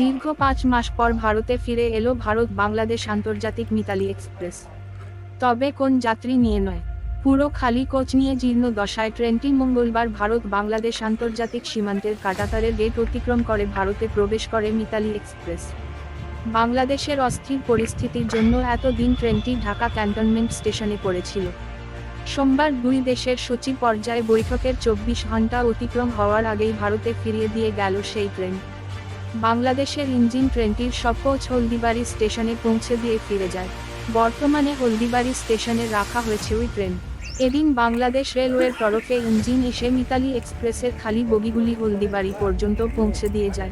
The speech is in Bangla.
দীর্ঘ পাঁচ মাস পর ভারতে ফিরে এলো ভারত বাংলাদেশ আন্তর্জাতিক মিতালি এক্সপ্রেস। তবে কোন যাত্রী নিয়ে নয়। পুরো খালি কোচ নিয়ে জীর্ণ দশায় ট্রেনটি মঙ্গলবার ভারত বাংলাদেশ আন্তর্জাতিক সীমান্তের কাটাতারের গেট অতিক্রম করে ভারতে প্রবেশ করে মিতালি এক্সপ্রেস। বাংলাদেশের অস্থির পরিস্থিতির জন্য এতদিন ট্রেনটি ঢাকা ক্যান্টনমেন্ট স্টেশনে পড়েছিল। সোমবার দুই দেশের সচিব পর্যায়ে বৈঠকের চব্বিশ ঘণ্টা অতিক্রম হওয়ার আগেই ভারতে ফিরিয়ে দিয়ে গেল সেই ট্রেন। বাংলাদেশের ইঞ্জিন ট্রেনটির সবকোচ হলদিবাড়ি স্টেশনে পৌঁছে দিয়ে ফিরে যায়। বর্তমানে হলদিবাড়ি স্টেশনে রাখা হয়েছে ওই ট্রেন। এদিন বাংলাদেশ রেলওয়ের তরফে ইঞ্জিন এসে মিতালি এক্সপ্রেসের খালি বগিগুলি হলদিবাড়ি পর্যন্ত পৌঁছে দিয়ে যায়।